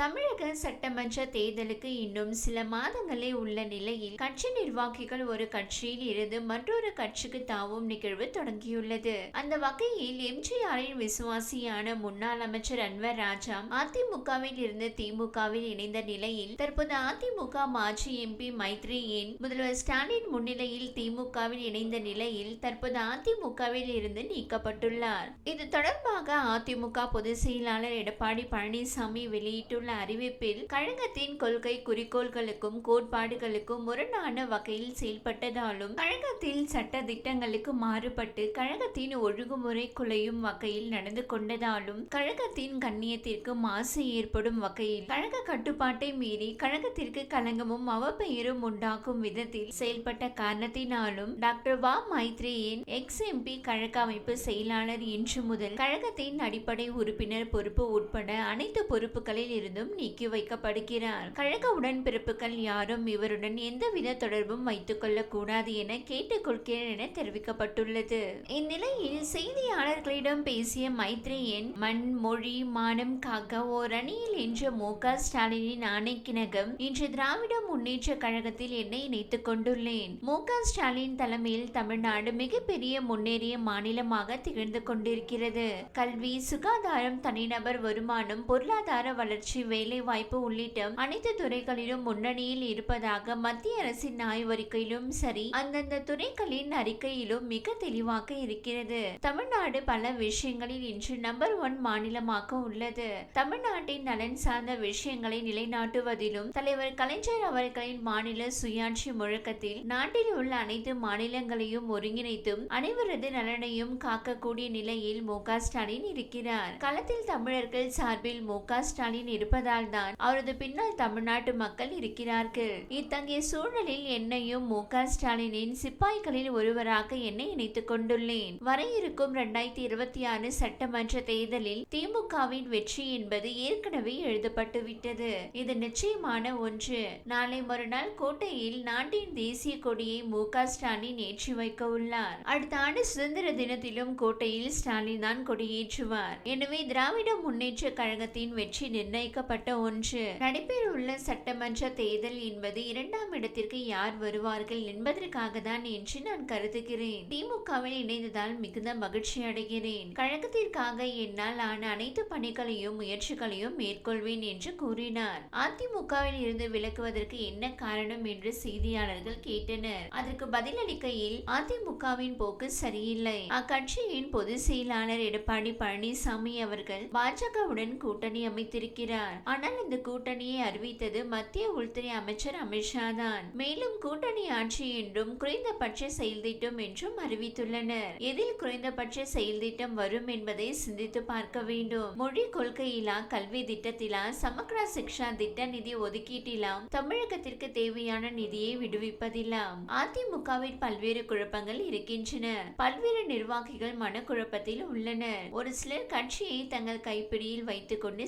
தமிழக சட்டமன்ற தேர்தலுக்கு இன்னும் சில மாதங்களே உள்ள நிலையில் கட்சி நிர்வாகிகள் ஒரு கட்சியில் இருந்து மற்றொரு கட்சிக்கு தாவும் நிகழ்வு தொடங்கியுள்ளது. அந்த வகையில் எம்ஜிஆரின் விசுவாசியான முன்னாள் அமைச்சர் அன்வர் ராஜா அதிமுகவில் இருந்து திமுகவில் இணைந்த நிலையில் தற்போது அதிமுக மாஜி எம்பி மைத்ரியின் முதல்வர் ஸ்டாலின் முன்னிலையில் திமுகவில் இணைந்த நிலையில் தற்போது அதிமுகவில் இருந்து நீக்கப்பட்டுள்ளார். இது தொடர்பாக அதிமுக பொதுச் செயலாளர் எடப்பாடி பழனிசாமி வெளியிட்டுள்ள அறிவிப்பில் கழகத்தின் கொள்கை குறிக்கோள்களுக்கும் கோட்பாடுகளுக்கும் முரணான வகையில் செயல்பட்டதாலும் கழகத்தில் சட்ட திட்டங்களுக்கு மாறுபட்டு கழகத்தின் ஒழுங்குமுறை குலையும் வகையில் நடந்து கொண்டதாலும் கழகத்தின் கண்ணியத்திற்கு மாசு ஏற்படும் வகையில் கழக கட்டுப்பாட்டை மீறி கழகத்திற்கு களங்கமும் அவப்பெயரும் உண்டாக்கும் விதத்தில் செயல்பட்ட காரணத்தினாலும் டாக்டர் வா மைத்ரேயின் எக்ஸ் எம்பி கழக அமைப்பு செயலாளர் இன்று முதல் கழகத்தின் அடிப்படை உறுப்பினர் பொறுப்பு உட்பட அனைத்து பொறுப்புகளில் இருந்து இருந்தும் நீக்கி வைக்கப்படுகிறார். கழக உடன்பிறப்புகள் யாரும் இவருடன் எந்தவித தொடர்பும் வைத்துக் கொள்ளக் கூடாது என கேட்டுக்கொள்கிறேன் என தெரிவிக்கப்பட்டுள்ளது. இந்நிலையில் செய்தியாளர்களிடம் பேசிய மைத்ரேயன் மண் மொழி மானம் காக்க ஓர் அணியில் என்ற மு. க. ஸ்டாலினின் ஆணைக்கிணகம் இன்று திராவிட முன்னேற்ற கழகத்தில் என்னை இணைத்துக் கொண்டுள்ளேன். மு. க. ஸ்டாலின் தலைமையில் தமிழ்நாடு மிகப்பெரிய முன்னேறிய மாநிலமாக திகழ்ந்து கொண்டிருக்கிறது. கல்வி சுகாதாரம் தனிநபர் வருமானம் பொருளாதார வளர்ச்சி வேலை வாய்ப்பு உள்ளிட்ட அனைத்து துறைகளிலும் முன்னணியில் இருப்பதாக மத்திய அரசின் ஆய்வறிக்கையிலும் சரி அந்தந்த துறைகளின் அறிக்கையிலும் மிக தெளிவாக இருக்கிறது. தமிழ்நாடு பல விஷயங்களில் இன்று நம்பர் ஒன் மாநிலமாக உள்ளது. தமிழ்நாட்டின் நலன் சார்ந்த விஷயங்களை நிலைநாட்டுவதிலும் தலைவர் கலைஞர் அவர்களின் மாநில சுயாட்சி முழக்கத்தில் நாட்டில் உள்ள அனைத்து மாநிலங்களையும் ஒருங்கிணைத்தும் அனைவரது நலனையும் காக்கக்கூடிய நிலையில் மு க ஸ்டாலின் இருக்கிறார். களத்தில் தமிழர்கள் சார்பில் மு க ஸ்டாலின் இருப்பதால் தான் அவரது பின்னால் தமிழ்நாட்டு மக்கள் இருக்கிறார்கள். இத்தகைய சூழலில் என்னையும் மு க ஸ்டாலினின் சிப்பாய்களில் ஒருவராக என்னை இணைத்துக் கொண்டுள்ளேன். வர இருக்கும் இரண்டாயிரத்தி இருபத்தி ஆறு சட்டமன்ற தேர்தலில் திமுகவின் வெற்றி என்பது ஏற்கனவே எழுதப்பட்டு விட்டது. இது நிச்சயமான ஒன்று. நாளை மறுநாள் கோட்டையில் நாட்டின் தேசிய கொடியை மு க ஸ்டாலின் ஏற்றி வைக்க உள்ளார். அடுத்த ஆண்டு சுதந்திர தினத்திலும் கோட்டையில் ஸ்டாலின் தான் கொடியேற்றுவார். எனவே திராவிட முன்னேற்ற கழகத்தின் வெற்றி நிர்ணயிக்க நிர்ணயிக்கப்பட்ட ஒன்று. நடைபெறவுள்ள சட்டமன்ற தேர்தல் என்பது இரண்டாம் இடத்திற்கு யார் வருவார்கள் என்பதற்காக தான் என்று நான் கருதுகிறேன். திமுகவில் இணைந்ததால் மிகுந்த மகிழ்ச்சி அடைகிறேன். கழகத்திற்காக என்னால் ஆன அனைத்து பணிகளையும் முயற்சிகளையும் மேற்கொள்வேன் என்று கூறினார். அதிமுகவில் இருந்து விலக்குவதற்கு என்ன காரணம் என்று செய்தியாளர்கள் கேட்டனர். அதற்கு பதிலளிக்கையில் அதிமுகவின் போக்கு சரியில்லை. அக்கட்சியின் பொதுச் செயலாளர் எடப்பாடி பழனிசாமி அவர்கள் பாஜகவுடன் கூட்டணி அமைத்திருக்கிறார். ஆனால் இந்த கூட்டணியை அறிவித்தது மத்திய உள்துறை அமைச்சர் அமித்ஷா தான். மேலும் கூட்டணி ஆட்சி என்றும் குறைந்தபட்ச செயல்திட்டம் என்றும் அறிவித்துள்ளனர். எதில் குறைந்தபட்ச செயல்திட்டம் வரும் என்பதை சிந்தித்து பார்க்க வேண்டும். மொழி கொள்கையிலா கல்வி திட்டத்திலா சமக்ரா சிக்ஷா திட்ட நிதி ஒதுக்கீட்டிலாம் தமிழகத்திற்கு தேவையான நிதியை விடுவிப்பதில்லாம் அதிமுகவில் பல்வேறு குழப்பங்கள் இருக்கின்றன. பல்வேறு நிர்வாகிகள் மனக்குழப்பத்தில் உள்ளனர். ஒரு சிலர் கட்சியை தங்கள் கைப்பிடியில் வைத்துக் கொண்டு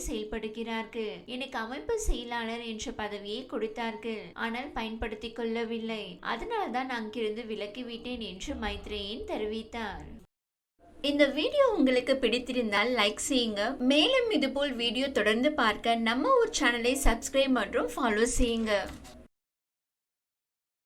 சொன்னார்கள் எனக்கு அமைப்பு செயலாளர் என்ற பதவியை கொடுத்தார்கள். ஆனால் பயன்படுத்திக் கொள்ளவில்லை. அதனால்தான் அங்கிருந்து விலகிவிட்டேன் என்று மைத்ரேயன் தெரிவித்தார். இந்த வீடியோ உங்களுக்கு பிடித்திருந்தால் லைக் செய்யுங்க. மேலும் இதுபோல் வீடியோ தொடர்ந்து பார்க்க நம்ம ஒரு சேனலை சப்ஸ்கிரைப் மற்றும் ஃபாலோ செய்யுங்க.